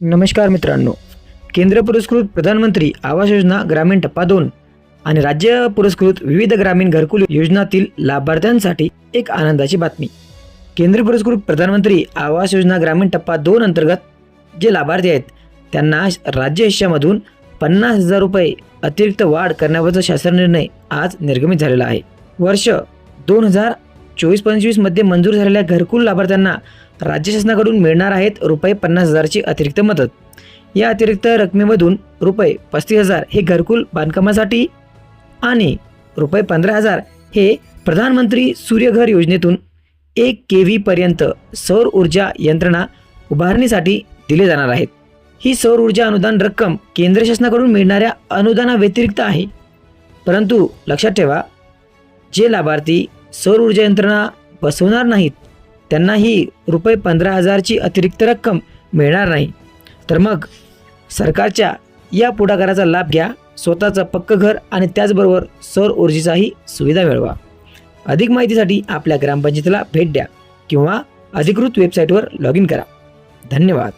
नमस्कार मित्रांनो. केंद्र पुरस्कृत प्रधानमंत्री आवास योजना ग्रामीण टप्पा दोन आणि राज्य पुरस्कृत विविध ग्रामीण घरकुल योजनातील लाभार्थ्यांसाठी एक आनंदाची बातमी. केंद्र पुरस्कृत प्रधानमंत्री आवास योजना ग्रामीण टप्पा दोन अंतर्गत जे लाभार्थी आहेत त्यांना राज्य हिश्श्यामधून पन्नास हजार रुपये अतिरिक्त वाढ करण्याबाबतचा शासन निर्णय आज निर्गमित झालेला आहे. वर्ष दोन हजार चोवीस पंचवीसमध्ये मंजूर झालेल्या घरकुल लाभार्थ्यांना राज्य शासनाकडून मिळणार आहेत रुपये पन्नास हजारची अतिरिक्त मदत. या अतिरिक्त रकमेमधून रुपये पस्तीस हजार हे घरकुल बांधकामासाठी आणि रुपये पंधरा हजार हे प्रधानमंत्री सूर्यघर योजनेतून एक के व्हीपर्यंत सौर ऊर्जा यंत्रणा उभारणीसाठी दिले जाणार आहेत. ही सौर ऊर्जा अनुदान रक्कम केंद्र शासनाकडून मिळणाऱ्या अनुदानाव्यतिरिक्त आहे. परंतु लक्षात ठेवा जे लाभार्थी सौर ऊर्जा यंत्रणा बसवणार नाहीत. त्यांना ही रुपये पंधरा हजारची अतिरिक्त रक्कम मिळणार नाही. तर मग सरकारच्या या पुढाकाराचा लाभ घ्या स्वतःचं पक्कं घर आणि त्याचबरोबर सौर ऊर्जेचाही सुविधा मिळवा. अधिक माहितीसाठी आपल्या ग्रामपंचायतीला भेट द्या किंवा अधिकृत वेबसाईटवर लॉग इन करा. धन्यवाद.